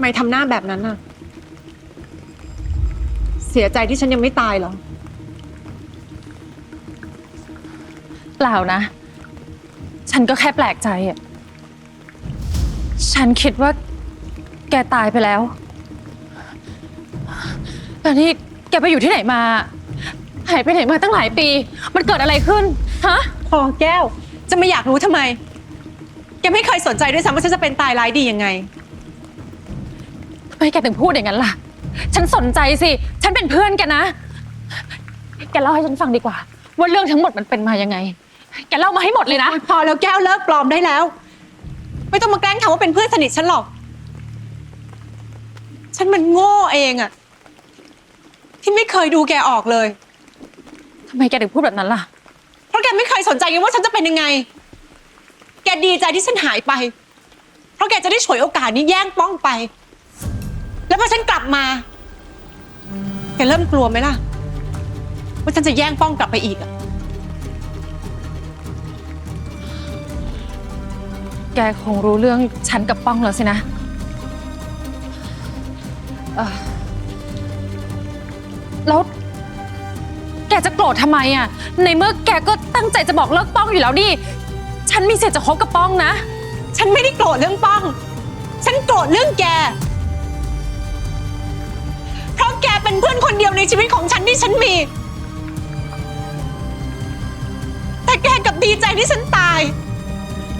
ทำไมทำหน้าแบบนั้นน่ะ เสียใจที่ฉันยังไม่ตายเหรอ เปล่านะ ฉันก็แค่แปลกใจอะฉันคิดว่า แกตายไปแล้วแต่นี่แกไปอยู่ที่ไหนมา หายไปไหนมาตั้งหลายปี มันเกิดอะไรขึ้น ฮะ พอแก้ว จะไม่อยากรู้ทำไม แกไม่เคยสนใจด้วยซ้ำว่าฉันจะเป็นตายร้ายดียังไงทำ ไมแกถึงพูดอย่างนั้นล่ะ ฉันสนใจสิ ฉันเป็นเพื่อนแกนะ แกเล่าให้ฉันฟังดีกว่า ว่าเรื่องทั้งหมดมันเป็นมายังไง แกเล่ามาให้หมดเลยนะ พอแล้วแก้วเลิกปลอมได้แล้ว ไม่ต้องมาแกล้งทำว่าเป็นเพื่อนสนิทฉันหรอก ฉันมันโง่เองอะที่ไม่เคยดูแกออกเลย ทำไมแกถึงพูดแบบนั้นล่ะ เพราะแกไม่เคยสนใจไงว่าฉันจะเป็นยังไง แกดีใจที่ฉันหายไป เพราะแกจะได้ฉวยโอกาสนี้แย่งป้องไป แล้วพอฉันกลับมาแกเริ่มกลัวไหมล่ะ ว่าฉันจะแย่งป้องกลับไปอีกอะแกคงรู้เรื่องฉันกับป้องแล้วสินะเอ่อแล้ว แกจะโกรธทำไมอะ ในเมื่อแกก็ตั้งใจจะบอกเลิกป้องอยู่แล้วนี่ ฉันมีสิทธิ์จะคบกับป้องนะ ฉันไม่ได้โกรธเรื่องป้อง ฉันโกรธเรื่องแก เป็นเพื่อนคนเดียวในชีวิตของฉันที่ฉันมี แต่แกกลับดีใจที่ฉันตาย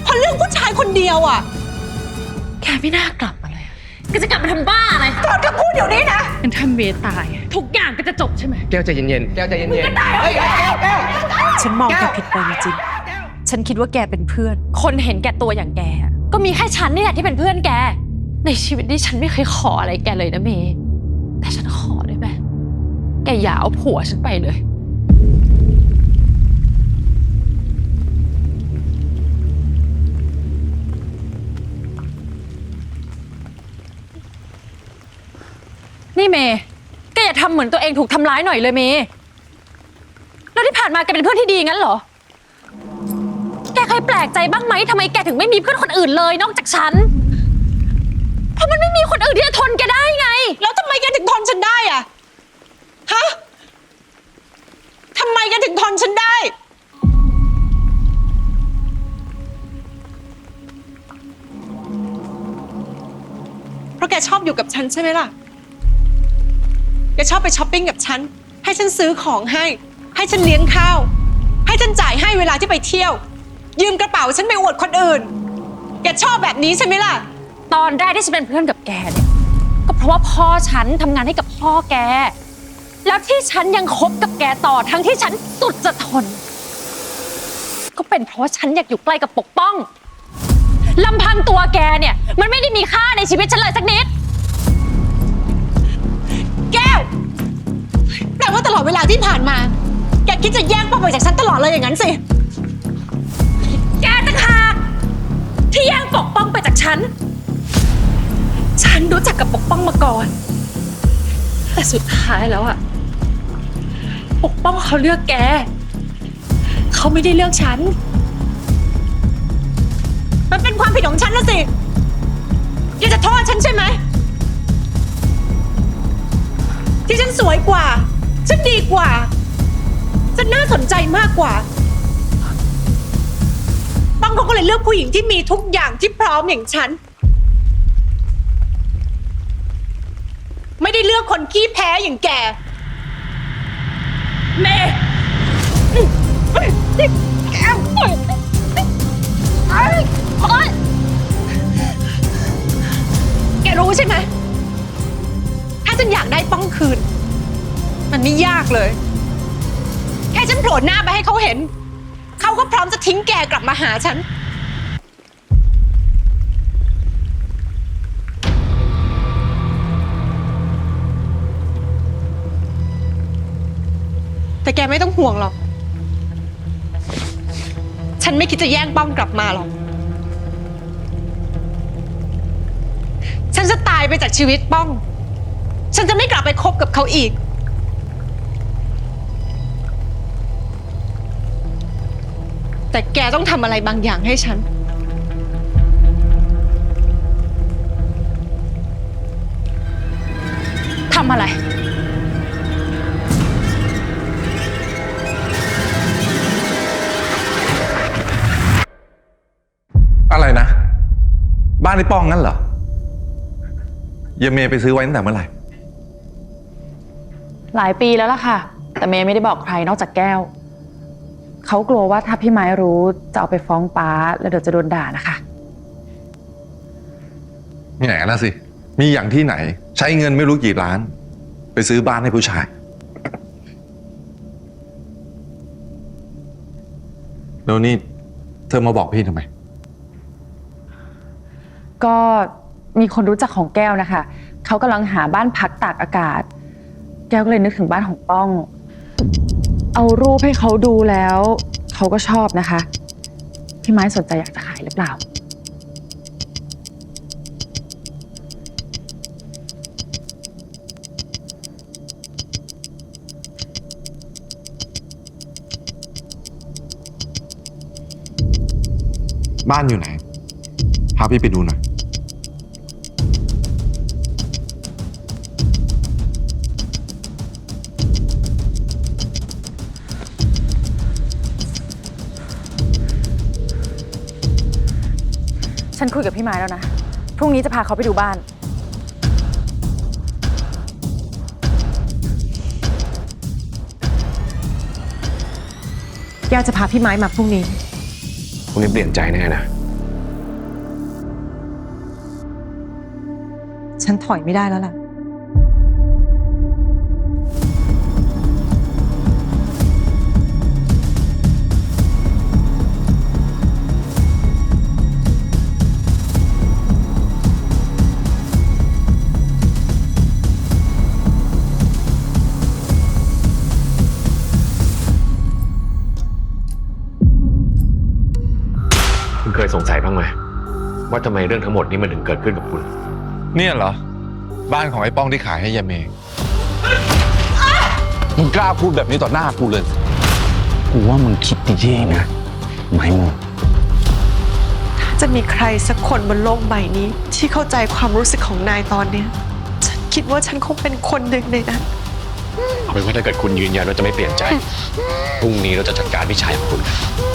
เพราะเรื่องผู้ชายคนเดียวอะ แกไม่น่ากลับมาเลยแกจะกลับมาทำบ้าอะไรก่อนก็พูดเดี๋ยวนี้นะงั้นถ้าเมย์ตายอะทุกอย่างก็จะจบใช่ไหม แก้วใจเย็นๆ แก้วใจเย็นๆเฮ้ยแก้วแก้วฉันมองแกผิดไปจริงๆฉันคิดว่าแกเป็นเพื่อน คนเห็นแก่ตัวอย่างแกอะก็มีแค่ฉันนี่แหละที่เป็นเพื่อนแก ในชีวิตนี้ฉันไม่เคยขออะไรแกเลยนะเมย์แต่ฉันขอได้ไหมแก อย่าเอาผัวฉันไปเลย นี่เมย์แกอย่าทำเหมือนตัวเองถูกทำร้ายหน่อยเลยเมย์แล้วที่ผ่านมาแกเป็นเพื่อนที่ดีงั้นเหรอ แกเคยแปลกใจบ้างไหมทำไมแกถึงไม่มีเพื่อนคนอื่นเลยนอกจากฉัน เพราะมันไม่มีคนอื่นที่จะทนแกได้ไง แล้วทำไมแกถึงทนฉันได้อะ ฮะทำไมแกถึงทนฉันได้ เพราะแกชอบอยู่กับฉันใช่ไหมล่ะ แกชอบไปช้อปปิ้งกับฉัน ให้ฉันซื้อของให้ ให้ฉันเลี้ยงข้าว ให้ฉันจ่ายให้เวลาที่ไปเที่ยว ยืมกระเป๋าฉันไปอวดคนอื่น แกชอบแบบนี้ใช่ไหมล่ะ ตอนแรกที่ฉันเป็นเพื่อนกับแกเนี่ยก็เพราะว่าพ่อฉันทำงานให้กับพ่อแก แล้วที่ฉันยังคบกับแกต่อทั้งที่ฉันสุดจะทน ก็เป็นเพราะว่าฉันอยากอยู่ใกล้กับปกป้องลำพังตัวแกเนี่ย มันไม่ได้มีค่าในชีวิตฉันเลยสักนิด แก้วแปลว่าตลอดเวลาที่ผ่านมา แกคิดจะแย่งป้องไปจากฉันตลอดเลยอย่างนั้นสิ แกต่างหากที่แย่งปกป้องไปจากฉัน ฉันรู้จักกับปกป้องมาก่อน แต่สุดท้ายแล้วอะ ปกป้องเขาเลือกแก เขาไม่ได้เลือกฉัน มันเป็นความผิดของฉันนะสิแกจะโทษฉันใช่ไหม ที่ฉันสวยกว่า ฉันดีกว่า ฉันน่าสนใจมากกว่าป้องเขาก็เลยเลือกผู้หญิงที่มีทุกอย่างที่พร้อมอย่างฉัน ไม่ได้เลือกคนขี้แพ้อย่างแก เมย์แกปล่อยไอ้โอ๊ยแกรู้ใช่ไหม ถ้าฉันอยากได้ป้องคืน มันไม่ยากเลย แค่ฉันโผล่หน้าไปให้เขาเห็น เขาก็พร้อมจะทิ้งแกกลับมาหาฉัน แต่แกไม่ต้องห่วงหรอก ฉันไม่คิดจะแย่งป้องกลับมาหรอก ฉันจะตายไปจากชีวิตป้อง ฉันจะไม่กลับไปคบกับเขาอีก แต่แกต้องทำอะไรบางอย่างให้ฉัน ทำอะไร บ้านไอ้ป้องงั้นเหรอเยเมย์ไปซื้อไว้ตั้งแต่เมื่อไหร่ หลายปีแล้วล่ะค่ะ แต่เมย์ไม่ได้บอกใครนอกจากแก้ว เขากลัวว่าถ้าพี่ไม้รู้จะเอาไปฟ้องป้าแล้วเดี๋ยวจะโดนด่านะคะแง่นะสิ มีอย่างที่ไหน ใช้เงินไม่รู้กี่ล้าน ไปซื้อบ้านให้ผู้ชาย แล้วนี่เธอมาบอกพี่ทำไม ก็มีคนรู้จักของแก้วนะคะ เขากำลังหาบ้านพักตากอากาศ แก้วก็เลยนึกถึงบ้านของป้อง เอารูปให้เขาดูแล้ว เขาก็ชอบนะคะ พี่ไม้สนใจอยากจะขายหรือเปล่า บ้านอยู่ไหน พาพี่ไปดูหน่อย ฉันคุยกับพี่ไม้แล้วนะ พรุ่งนี้จะพาเขาไปดูบ้านแก้วจะพาพี่ไม้มาพรุ่งนี้พวกนี้เปลี่ยนใจแน่นะ ฉันถอยไม่ได้แล้วล่ะ ยสงสัยบ้างไหมว่าทำไมเรื่องทั้งหมดนี้มันถึงเกิดขึ้นกับคุณ เนี่ยเหรอ บ้านของไอ้ป้องที่ขายให้เยเมย์มึงกล้าพูดแบบนี้ต่อหน้ากูเลย กูว่ามึงคิดดีเองนะไม่มึงจะมีใครสักคนบนโลกใบนี้ ที่เข้าใจความรู้สึกของนายตอนเนี้ยฉันคิดว่าฉันคงเป็นคนหนึ่งในนั้นเอาเป็นว่าถ้าเกิดคุณยืนยันว่าจะไม่เปลี่ยนใจพรุ่งนี้เราจะจัดการพี่ชายของคุณไ